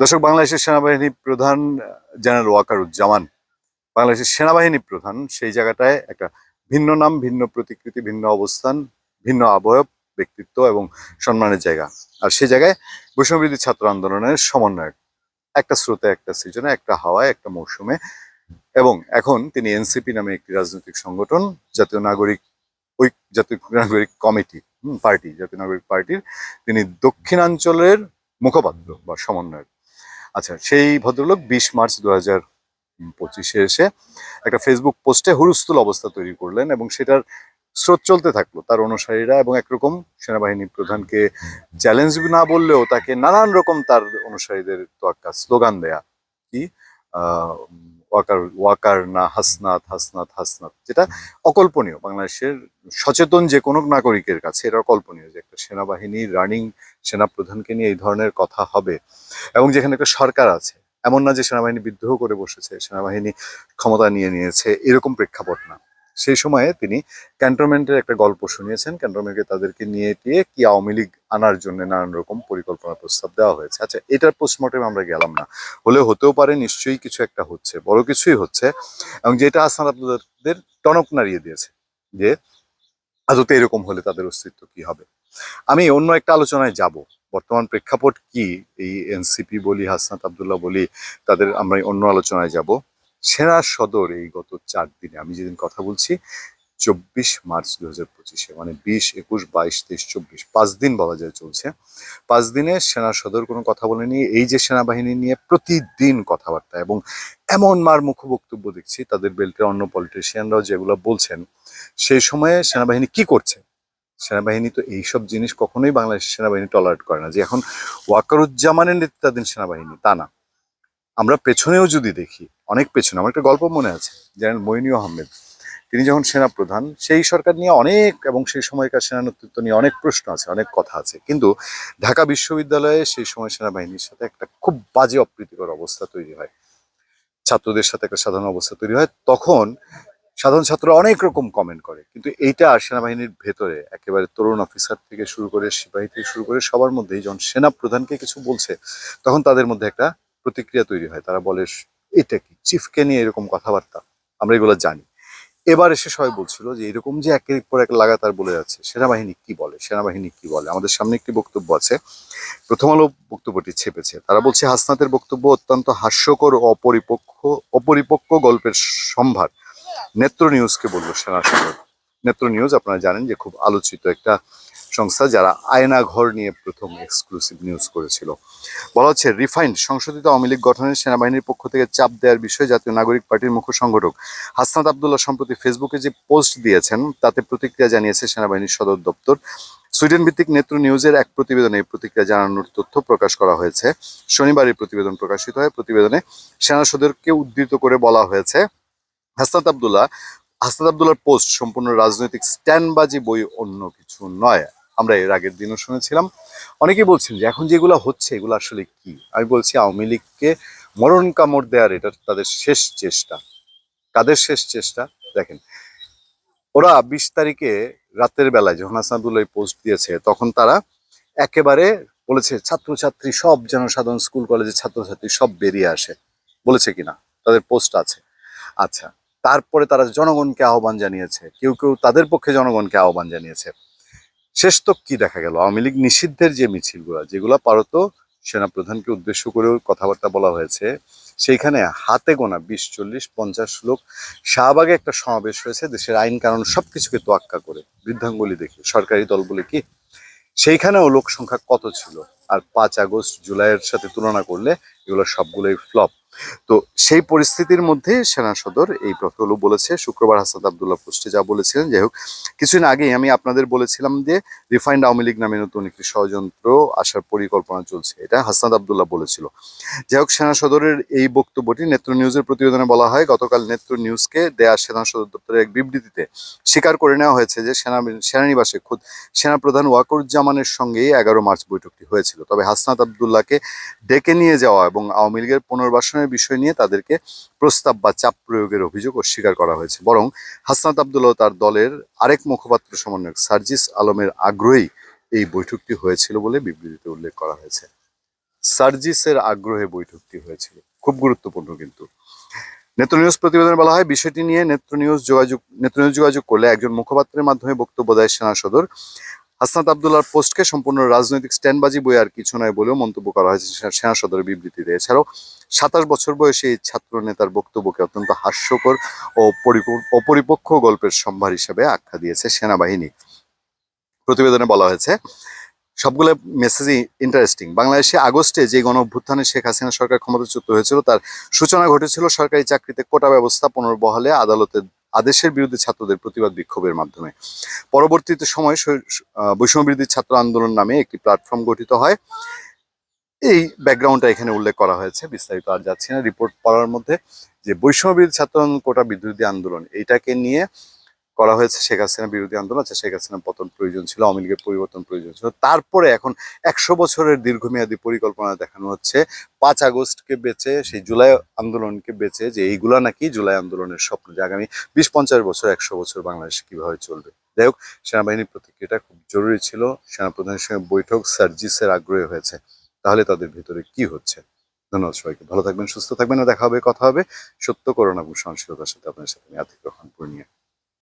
দর্শক, বাংলাদেশের সেনাবাহিনী প্রধান জেনারেল ওয়াকারুজ্জামান, বাংলাদেশের সেনাবাহিনী প্রধান, সেই জায়গাটায় একটা ভিন্ন নাম, ভিন্ন প্রতিকৃতি, ভিন্ন অবস্থান, ভিন্ন আবয়ব, ব্যক্তিত্ব এবং সম্মানের জায়গা। আর সেই জায়গায় বৈষম্যবিরোধী ছাত্র আন্দোলনের সমন্বয়ক। একটা স্রোতে, একটা সিজনে, একটা হাওয়ায়, একটা মৌসুমে। এবং এখন তিনি এনসিপি নামে একটি রাজনৈতিক সংগঠন, জাতীয় নাগরিক ওই জাতীয় নাগরিক কমিটি পার্টি, জাতীয় নাগরিক পার্টির। তিনি দক্ষিণাঞ্চলের মুখপাত্র বা সমন্বয়ক। আচ্ছা সেই ভদ্রলোক বিশ মার্চ দু হাজার পঁচিশে এসে একটা ফেসবুক পোস্টে হুরুস্থুল অবস্থা তৈরি করলেন এবং সেটার স্রোত চলতে থাকল। তার অনুসারীরা এবং একরকম সেনাবাহিনী প্রধানকে চ্যালেঞ্জ না বললেও তাকে নানান রকম তার অনুসারীদের তোয়াক্কা, স্লোগান দেয়া। কি? ওয়াকার ওয়াকার না, হাসনাত হাসনাত হাসনাত, যেটা অকল্পনীয় বাংলাদেশের সচেতন যে কোনো নাগরিকের কাছে এটা অকল্পনীয় যে একটা সেনাবাহিনী, রানিং সেনাপ্রধানকে নিয়ে এই ধরনের কথা হবে। এবং যেখানে একটা সরকার আছে, এমন না যে সেনাবাহিনী বিদ্রোহ করে বসেছে, সেনাবাহিনী ক্ষমতা নিয়ে নিয়েছে, এরকম প্রেক্ষাপট না। সেই সময়ে তিনি ক্যান্টনমেন্টের একটা গল্প শুনিয়েছেন। ক্যান্টনমেন্টকে তাদেরকে নিয়ে গিয়ে কি আওয়ামী লীগ আনার জন্য নানান রকম পরিকল্পনা প্রস্তাব দেওয়া হয়েছে। আচ্ছা এটার পোস্টমর্টেম আমরা গেলাম না। হলে হতেও পারে, নিশ্চয়ই কিছু একটা হচ্ছে, বড় কিছুই হচ্ছে। এবং যেটা হাসান আব্দুল্লাহদের টনক নাড়িয়ে দিয়েছে যে আদতে এরকম হলে তাদের অস্তিত্ব কি হবে? আমি অন্য একটা আলোচনায় যাব। বর্তমান প্রেক্ষাপট কি? এই এনসিপি বলি, হাসনাত আবদুল্লাহ বলি, তাদের আমরা অন্য আলোচনায় যাব। সেনা সদর এই গত চার দিনে। আমি যেদিন কথা বলছি, চব্বিশ মার্চ দু হাজার পঁচিশে মানে বিশ, একুশ, বাইশ, তেইশ, চব্বিশ, পাঁচ দিন বলা যায় চলছে। পাঁচ দিনে সেনা সদর কোনো কথা বলেনি। এই যে সেনাবাহিনী নিয়ে প্রতিদিন কথাবার্তা এবং এমন মার মুখ বক্তব্য দেখছি, তাদের বেল্টের অন্য পলিটিশিয়ানরাও যেগুলো বলছেন, সেই সময়ে সেনাবাহিনী কি করছে? সেনাবাহিনী তো এইসব জিনিস কখনোই বাংলাদেশ সেনাবাহিনী টলারেট করে না যে এখন ওয়াকারুজ্জামানের নেতৃত্বাধীন সেনাবাহিনী, তা না। আমরা পেছনেও যদি দেখি অনেক পেছনে, আমার একটা গল্প মনে আছে জেনারেল মইনুল আহমেদ। তিনি যখন সেনা প্রধান সেই সরকার নিয়ে অনেক এবং সেই সময়কার সেনা নেতৃত্ব নিয়ে অনেক প্রশ্ন আছে, অনেক কথা আছে। কিন্তু ঢাকা বিশ্ববিদ্যালয়ে সেই সময় সেনাবাহিনীর সাথে একটা খুব বাজে অপ্রীতিকর অবস্থা তৈরি হয়। ছাত্রদের সাথে একটা সাধারণ অবস্থা তৈরি হয়। তখন সাধারণ ছাত্ররা অনেক রকম কমেন্ট করে, কিন্তু এইটা আর সেনাবাহিনীর ভেতরে, একেবারে তরুণ অফিসার থেকে শুরু করে, সিপাহী থেকে শুরু করে সবার মধ্যেই যখন সেনা প্রধানকে কিছু বলছে, তখন তাদের মধ্যে একটা প্রতিক্রিয়া তৈরি হয়। তারা বলে এটা কি? চিফকে নিয়ে এরকম কথাবার্তা। আমরা এগুলো জানি। এবার এসে সবাই বলছিল যে, এরকম যে একের পর এক লাগাতার বলে যাচ্ছে, সেনাবাহিনী কি বলে? সেনাবাহিনী কি বলে? আমাদের সামনে একটি বক্তব্য আছে। প্রথম আলো বক্তব্যটি ছেপেছে। তারা বলছে, হাসনাতের বক্তব্য অত্যন্ত হাস্যকর ও অপরিপক্ষ, অপরিপক্ক গল্পের সম্ভার। নেত্র নিউজকে বলল সেনা নেত্র নিউজ আপনারা জানেন যে, খুব আলোচিত একটা সংস্থা যারা আয়না ঘর নিয়ে প্রথম এক্সক্লুসিভ নিউজ করেছিল। বলা হচ্ছে, রিফাইন্ড সংশোধিত আওয়ামী লীগ গঠনের সেনাবাহিনীর পক্ষ থেকে চাপ দেওয়ার বিষয়ে জাতীয় নাগরিক পার্টির মুখ্য সংগঠক হাসনাত আবদুল্লাহ সম্প্রতি ফেসবুকে যে পোস্ট দিয়েছেন, তাতে প্রতিক্রিয়া জানিয়েছে সেনাবাহিনীর সদর দপ্তর। সুইডেন ভিত্তিক নেত্র নিউজের এক প্রতিবেদনে এই প্রতিক্রিয়া জানানোর তথ্য প্রকাশ করা হয়েছে। শনিবার এই প্রতিবেদন প্রকাশিত হয়। প্রতিবেদনে সেনা সদরকে উদ্ধৃত করে বলা হয়েছে, হাসনাত আবদুল্লাহ, হাসনাত আবদুল্লাহর পোস্ট সম্পূর্ণ রাজনৈতিক স্ট্যান্ডবাজি বই অন্য কিছু নয়। আমরা এর আগের দিনও শুনেছিলাম। অনেকেই বলছেন যে এখন যেগুলো হচ্ছে, এগুলো আসলে কি? আমি বলছি আওয়ামী লীগকে মরণ কামড় দেওয়ার এটা তাদের শেষ চেষ্টা। কাদের শেষ চেষ্টা? দেখেন, ওরা বিশ তারিখে রাতের বেলায় যখন হাসনাদুল্লাহ পোস্ট দিয়েছে, তখন তারা একেবারে বলেছে, ছাত্রছাত্রী সব যেন সাধারণ স্কুল কলেজের ছাত্রছাত্রী সব বেরিয়ে আসে। বলেছে কিনা? তাদের পোস্ট আছে। আচ্ছা তারপরে তারা জনগণকে আহ্বান জানিয়েছে। কেউ কেউ তাদের পক্ষে জনগণকে আহ্বান জানিয়েছে। শেষ তো কি দেখা গেল? আওয়ামী লীগ নিষিদ্ধের যে মিছিলগুলো, যেগুলো পারত সেনা প্রধানকে উদ্দেশ্য করেও কথাবার্তা বলা হয়েছে, সেইখানে হাতে গোনা বিশ, চল্লিশ, পঞ্চাশ লোক শাহবাগে একটা সমাবেশ হয়েছে, দেশের আইন কারণ সব কিছুকে তোয়াক্কা করে, বৃদ্ধাঙ্গুলি দেখে, সরকারি দল বলে কি? সেইখানেও লোক সংখ্যা কত ছিল? আর পাঁচ আগস্ট, জুলাইয়ের সাথে তুলনা করলে এগুলো সবগুলোই ফ্লপ। তো সেই পরিস্থিতির মধ্যে সেনা সদর এই কথাগুলো বলেছে। শুক্রবার হাসাদ আবদুল্লাহ পোস্টে যা বলেছিলেন, যাই হোক, কিছুদিন আগেই আমি আপনাদের বলেছিলাম যে রিফাইন্ড আওয়ামী লীগ নামে নতুন একটি ষড়যন্ত্র আসার পরিকল্পনা চলছে। এটা হাসনাদ আবদুল্লাহ বলেছিল। যাই হোক, সেনা সদরের এই বক্তব্যটি নেত্র নিউজের প্রতিবেদনে বলা হয়, গতকাল নেত্র নিউজকে দেয়া সেনা সদর দপ্তরের এক বিবৃতিতে স্বীকার করে নেওয়া হয়েছে যে সেনা, সেনানিবাসে খোদ সেনাপ্রধান ওয়াকরুজ্জামানের সঙ্গেই এগারো মার্চ বৈঠকটি হয়েছিল। তবে হাসনাত আবদুল্লাহকে ডেকে নিয়ে যাওয়া এবং আওয়ামী লীগের পুনর্বাসনের বিষয় নিয়ে তাদেরকে প্রস্তাব বা চাপ প্রয়োগের অভিযোগ অস্বীকার করা হয়েছে। বরং হাসনাত আবদুল্লাহ তার দলের আরেক মুখপাত্র সমন্বয়ক সার্জিস আলমের আগ্রহেই এই বৈঠকটি হয়েছিল বলে বিবৃতিতে উল্লেখ করা হয়েছে। সার্জিসের আগ্রহে বৈঠকটি হয়েছিল। খুব গুরুত্বপূর্ণ কিন্তু। নেত্র নিউজ প্রতিবেদনে বলা হয়, বিষয়টি নিয়ে নেত্র নিউজ যোগাযোগ নেত্র নিউজ যোগাযোগ করলে একজন মুখপাত্রের মাধ্যমে বক্তব্য দেয় সেনা সদর। হাসনাত আবদুল্লার পোস্টকে সম্পূর্ণ রাজনৈতিক স্ট্যান্ডবাজি বই আর কিছু নয় বলেও মন্তব্য করা হয়েছে সেনা সদরের বিবৃতিতে। এছাড়াও সাতাশ বছর বয়সে এই ছাত্র নেতার বক্তব্যকে অত্যন্ত হাস্যকর ও পরিপ- অপরিপক্ষ গল্পের সম্ভার হিসেবে আখ্যা দিয়েছে সেনাবাহিনী। প্রতিবেদনে বলা হয়েছে, সবগুলো মেসেজই ইন্টারেস্টিং বাংলাদেশে আগস্টে যে গণ অভ্যুত্থানে শেখ হাসিনা সরকার ক্ষমতাচ্যুত হয়েছিল, তার সূচনা ঘটেছিল সরকারি চাকরিতে কোটা ব্যবস্থা পুনর্বহালে আদালতের আদেশের বিরুদ্ধে ছাত্রদের প্রতিবাদ বিক্ষোভের মাধ্যমে। পরবর্তীতে সময় বৈষম্য বিরোধী ছাত্র আন্দোলন নামে একটি প্ল্যাটফর্ম গঠিত হয়। এই ব্যাকগ্রাউন্ডটা এখানে উল্লেখ করা হয়েছে, বিস্তারিত আর যাচ্ছি না। রিপোর্ট পড়ার মধ্যে যে বৈষম্য বিরোধী ছাত্র কোটা বিরোধী আন্দোলন এইটাকে নিয়ে করা হয়েছে শেখ হাসিনা বিরোধী আন্দোলন আছে শেখ হাসিনা পতন প্রয়োজন ছিল, আওয়ামী লীগের পরিবর্তন প্রয়োজন ছিল। তারপরে এখন একশো বছরের দীর্ঘমেয়াদী পরিকল্পনা দেখানো হচ্ছে। পাঁচ আগস্টকে বেছে সেই জুলাই আন্দোলনকে বেছে যে এইগুলা নাকি জুলাই আন্দোলনের স্বপ্ন, যে আগামী বিশ পঞ্চাশ বছর, একশো বছর বাংলাদেশ কীভাবে চলবে। যাই হোক, সেনাবাহিনীর প্রতিক্রিয়াটা খুব জরুরি ছিল। সেনাপ্রধানের সঙ্গে বৈঠক সার্জিসের আগ্রহী হয়েছে। তাহলে তাদের ভিতরে কি হচ্ছে? ধন্যবাদ সবাইকে। ভালো থাকবেন, সুস্থ থাকবেন। দেখা হবে, কথা হবে সত্য, করোনা এবং সহনশীলতার সাথে। আপনার সাথে আমি আতিক রহমান, পূর্ণিয়া।